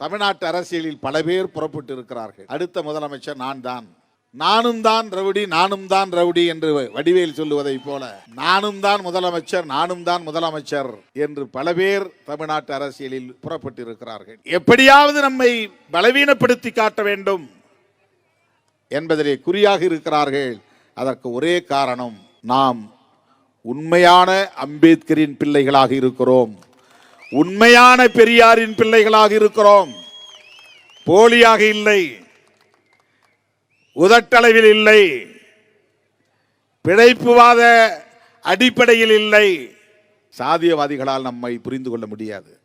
தமிழ்நாட்டு அரசியலில் பல பேர் புறப்பட்டு இருக்கிறார்கள். அடுத்த முதலமைச்சர் நான் தான். நானும் தான் ரவுடி நானும் தான் ரவுடி என்று வடிவேல் சொல்லுவதைப் போல. நானும் தான் முதலமைச்சர் நானும் தான் முதலமைச்சர் என்று பல பேர் தமிழ்நாட்டு அரசியலில் புறப்பட்டு இருக்கிறார்கள். எப்படியாவது நம்மை பலவீனப்படுத்தி காட்ட வேண்டும் என்பதிலே குறியாக இருக்கிறார்கள். அதற்கு ஒரே காரணம் நாம் உண்மையான அம்பேத்கரின் பிள்ளைகளாக இருக்கிறோம். உண்மையான பெரியாரின் பிள்ளைகளாக இருக்கிறோம். போலியாக இல்லை. உதட்டளவில் இல்லை. பிழைப்புவாத அடிப்படையில் இல்லை. சாதியவாதிகளால் நம்மை புரிந்து கொள்ள முடியாது.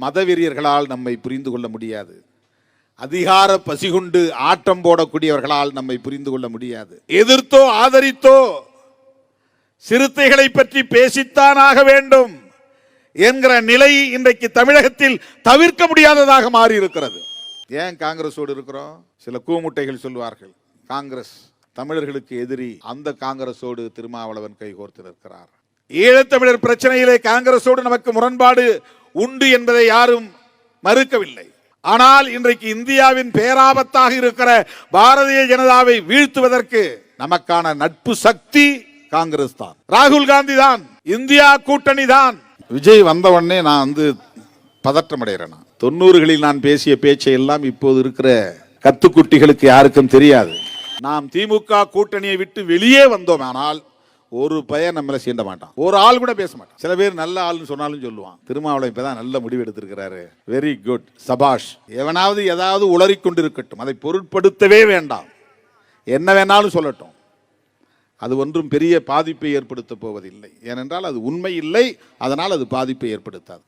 மதவெறியர்களால் நம்மை புரிந்து கொள்ள முடியாது. அதிகார பசிகுண்டு ஆட்டம் போடக்கூடியவர்களால் நம்மை புரிந்து கொள்ள முடியாது. எதிர்த்தோ ஆதரித்தோ சிறுத்தைகளை பற்றி பேசித்தான் ஆக வேண்டும். என்கிற நிலை இன்றைக்கு தமிழகத்தில் தவிர்க்க முடியாததாக மாறி இருக்கிறது ஏன் காங்கிரஸோடு இருக்கிறோம்? சில கூமுட்டைகள் சொல்வார்கள் காங்கிரஸ் தமிழர்களுக்கு எதிரி அந்த காங்கிரஸோடு திருமாவளவன் கைகோர்த்து நிற்கிறார். ஈழத்தமிழர் பிரச்சனையிலே காங்கிரஸோடு நமக்கு முரண்பாடு உண்டு என்பதை யாரும் மறுக்கவில்லை. ஆனால் இன்றைக்கு இந்தியாவின் பேராபத்தாக இருக்கிற பாரதிய ஜனதாவை வீழ்த்துவதற்கு நமக்கான நட்பு சக்தி காங்கிரஸ் தான். ராகுல் காந்தி தான் இந்தியா கூட்டணி தான். விஜய் வந்தவொடனே நான் வந்து பதற்றம் அடைகிறேன் தொண்ணூறுகளில் நான் பேசிய பேச்சை எல்லாம் இப்போது இருக்கிற கத்துக்குட்டிகளுக்கு யாருக்கும் தெரியாது. நாம் திமுக கூட்டணியை விட்டு வெளியே வந்தோம் ஆனால் ஒரு பையன் நம்மள சீண்ட மாட்டான். ஒரு ஆள் கூட பேச மாட்டான். சில பேர் நல்ல ஆள்னு சொன்னாலும் சொல்லுவான். திருமாவளவன் இப்பதான் நல்ல முடிவு எடுத்திருக்கிறாரு. வெரி குட் சபாஷ். எவனாவது ஏதாவது உளறிக்கொண்டிருக்கட்டும். அதை பொருட்படுத்தவே வேண்டாம். என்ன வேணாலும் சொல்லட்டும். அது ஒன்றும் பெரிய பாதிப்பை ஏற்படுத்தப் போவதில்லை. ஏனென்றால் அது உண்மை இல்லை அதனால் அது பாதிப்பை ஏற்படுத்தாது.